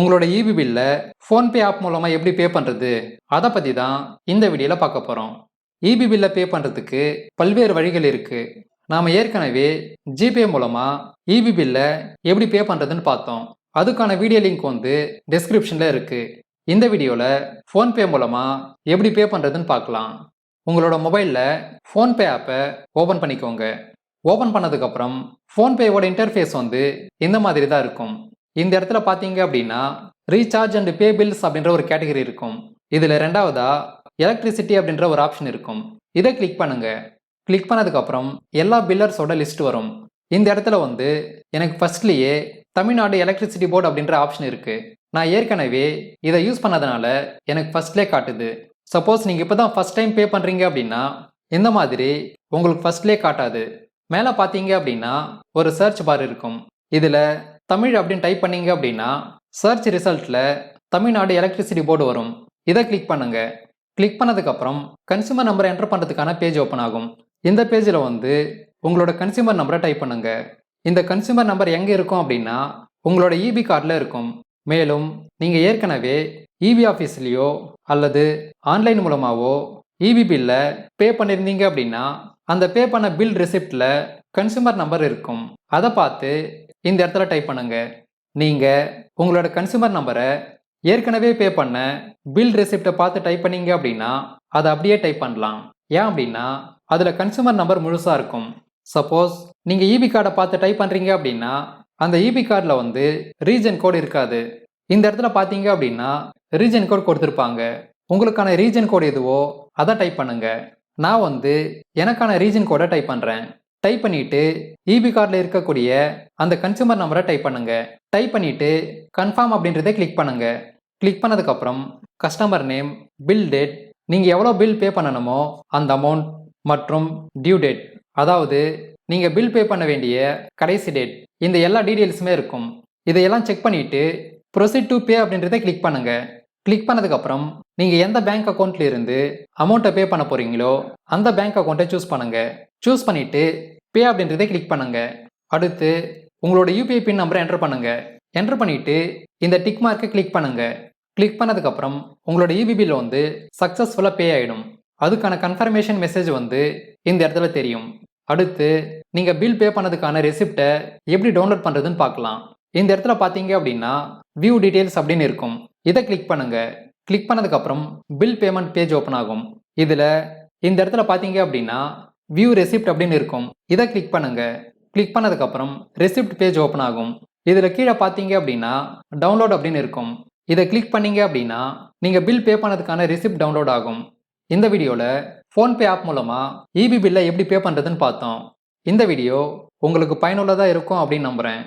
உங்களோட இபி பில்லை PhonePe app மூலமாக எப்படி பே பண்ணுறது அதை பற்றி தான் இந்த வீடியோவில் பார்க்க போகிறோம் இபி பில்லை பே பண்ணுறதுக்கு பல்வேறு வழிகள் இருக்குது நாம் ஏற்கனவே ஜிபே மூலமாக இபி பில்லை எப்படி பே பண்ணுறதுன்னு பார்த்தோம். அதுக்கான வீடியோ லிங்க் வந்து டிஸ்கிரிப்ஷனில் இருக்குது இந்த வீடியோவில் ஃபோன்பே மூலமாக எப்படி பே பண்ணுறதுன்னு பார்க்கலாம். உங்களோட மொபைலில் ஃபோன்பே ஆப்பை ஓப்பன் பண்ணிக்கோங்க. ஓப்பன் பண்ணதுக்கப்புறம் ஃபோன்பேவோட இன்டர்ஃபேஸ் வந்து இந்த மாதிரி தான் இருக்கும். இந்த இடத்துல பார்த்தீங்க அப்படின்னா ரீசார்ஜ் அண்ட் பே பில்ஸ் அப்படின்ற ஒரு கேட்டகரி இருக்கும். இதில் ரெண்டாவதா எலக்ட்ரிசிட்டி அப்படின்ற ஒரு ஆப்ஷன் இருக்கும். இதை கிளிக் பண்ணுங்க. கிளிக் பண்ணதுக்கப்புறம் எல்லா பில்லர்ஸோட லிஸ்ட் வரும். இந்த இடத்துல வந்து எனக்கு ஃபர்ஸ்ட்லேயே தமிழ்நாடு எலக்ட்ரிசிட்டி போர்டு அப்படின்ற ஆப்ஷன் இருக்கு. நான் ஏற்கனவே இதை யூஸ் பண்ணதுனால எனக்கு ஃபர்ஸ்ட்லே காட்டுது. சப்போஸ் நீங்கள் இப்போ தான் ஃபஸ்ட் டைம் பே பண்ணுறீங்க அப்படின்னா இந்த மாதிரி உங்களுக்கு ஃபர்ஸ்ட்லே காட்டாது. மேலே பார்த்தீங்க அப்படின்னா ஒரு சர்ச் பார் இருக்கும். இதில் தமிழ் அப்படின்னு டைப் பண்ணீங்க அப்படின்னா சர்ச் ரிசல்ட்டில் தமிழ்நாடு எலக்ட்ரிசிட்டி போர்டு வரும். இதை கிளிக் பண்ணுங்க. கிளிக் பண்ணதுக்கப்புறம் கன்சியூமர் நம்பரை என்டர் பண்ணுறதுக்கான பேஜ் ஓப்பன் ஆகும். இந்த பேஜில் வந்து உங்களோட கன்சியூமர் நம்பரை டைப் பண்ணுங்க. இந்த கன்சியூமர் நம்பர் எங்கே இருக்கும் அப்படின்னா உங்களோட இபி கார்டில் இருக்கும். மேலும் நீங்கள் ஏற்கனவே இபி ஆஃபீஸ்லேயோ அல்லது ஆன்லைன் மூலமாகவோ இபி பில்லை பே பண்ணியிருந்தீங்க அப்படின்னா அந்த பே பண்ண பில் ரிசிப்டில் கன்சியூமர் நம்பர் இருக்கும். அதை பார்த்து இந்த இடத்துல டைப் பண்ணுங்க. நீங்கள் உங்களோட கன்சியூமர் நம்பரை ஏற்கனவே பே பண்ண பில் ரெசிப்டை பார்த்து டைப் பண்ணீங்க அப்படின்னா அதை அப்படியே டைப் பண்ணலாம். ஏன் அப்படின்னா அதில் கன்சியூமர் நம்பர் முழுசாக இருக்கும். சப்போஸ் நீங்கள் இபி கார்டை பார்த்து டைப் பண்ணுறீங்க அப்படின்னா அந்த இபி கார்டில் வந்து ரீஜன் கோடு இருக்காது. இந்த இடத்துல பார்த்தீங்க அப்படின்னா ரீஜன் கோட் கொடுத்துருப்பாங்க. உங்களுக்கான ரீஜன் கோட் எதுவோ அதை டைப் பண்ணுங்க. நான் வந்து எனக்கான ரீஜன் கோடை டைப் பண்ணுறேன் டைப் பண்ணிட்டு இபி கார்டில் இருக்கக்கூடிய அந்த கன்சியூமர் நம்பரை டைப் பண்ணுங்க. டைப் பண்ணிட்டு கன்ஃபார்ம் அப்படின்றத கிளிக் பண்ணுங்க. கிளிக் பண்ணதுக்கப்புறம் கஸ்டமர் நேம் பில் டேட் நீங்கள் எவ்வளோ பில் பே பண்ணணுமோ அந்த அமௌண்ட் மற்றும் டியூ டேட் அதாவது நீங்கள் பில் பே பண்ண வேண்டிய கடைசி டேட் இந்த எல்லா டீட்டெயில்ஸுமே இருக்கும். இதையெல்லாம் செக் பண்ணிவிட்டு ப்ரொசீட் டு பே அப்படின்றத கிளிக் பண்ணுங்கள் கிளிக் பண்ணதுக்கப்புறம் நீங்கள் எந்த பேங்க் அக்கௌண்ட்ல இருந்து அமௌண்ட்டை பே பண்ண போகிறீங்களோ அந்த பேங்க் அக்கௌண்ட்டை சூஸ் பண்ணுங்கள் சூஸ் பண்ணிவிட்டு பே அப்படின்றதை கிளிக் பண்ணுங்க. அடுத்து உங்களோட யூபிஐ பின் நம்பரை என்டர் பண்ணுங்க. என்டர் பண்ணிட்டு இந்த டிக் மார்க்கை கிளிக் பண்ணுங்க. கிளிக் பண்ணதுக்கப்புறம் உங்களோட இபி பில் வந்து சக்ஸஸ்ஃபுல்லாக பே ஆகிடும் அதுக்கான கன்ஃபர்மேஷன் மெசேஜ் வந்து இந்த இடத்துல தெரியும். அடுத்து நீங்கள் பில் பே பண்ணதுக்கான ரெசிப்டை எப்படி டவுன்லோட் பண்ணுறதுன்னு பார்க்கலாம். இந்த இடத்துல பார்த்தீங்க அப்படின்னா வியூ டீட்டெயில்ஸ் அப்படின்னு இருக்கும். இதை கிளிக் பண்ணுங்க. கிளிக் பண்ணதுக்கப்புறம் பில் பேமெண்ட் பேஜ் ஓப்பன் ஆகும். இதில் இந்த இடத்துல பார்த்தீங்க அப்படின்னா வியூ ரெசிப்ட் அப்படின்னு இருக்கும். இதை கிளிக் பண்ணுங்க. கிளிக் பண்ணதுக்கப்புறம் ரெசிப்ட் பேஜ் ஓப்பன் ஆகும். இதில் கீழே பார்த்தீங்க அப்படின்னா டவுன்லோட் அப்படின்னு இருக்கும். இதை கிளிக் பண்ணீங்க அப்படின்னா நீங்கள் பில் பே பண்ணதுக்கான ரெசிப்ட் டவுன்லோட் ஆகும். இந்த வீடியோவில் ஃபோன்பே ஆப் மூலமாக இபி பில்லை எப்படி பே பண்ணுறதுன்னு பார்த்தோம். இந்த வீடியோ உங்களுக்கு பயனுள்ளதாக இருக்கும் அப்படின்னு நம்புகிறேன்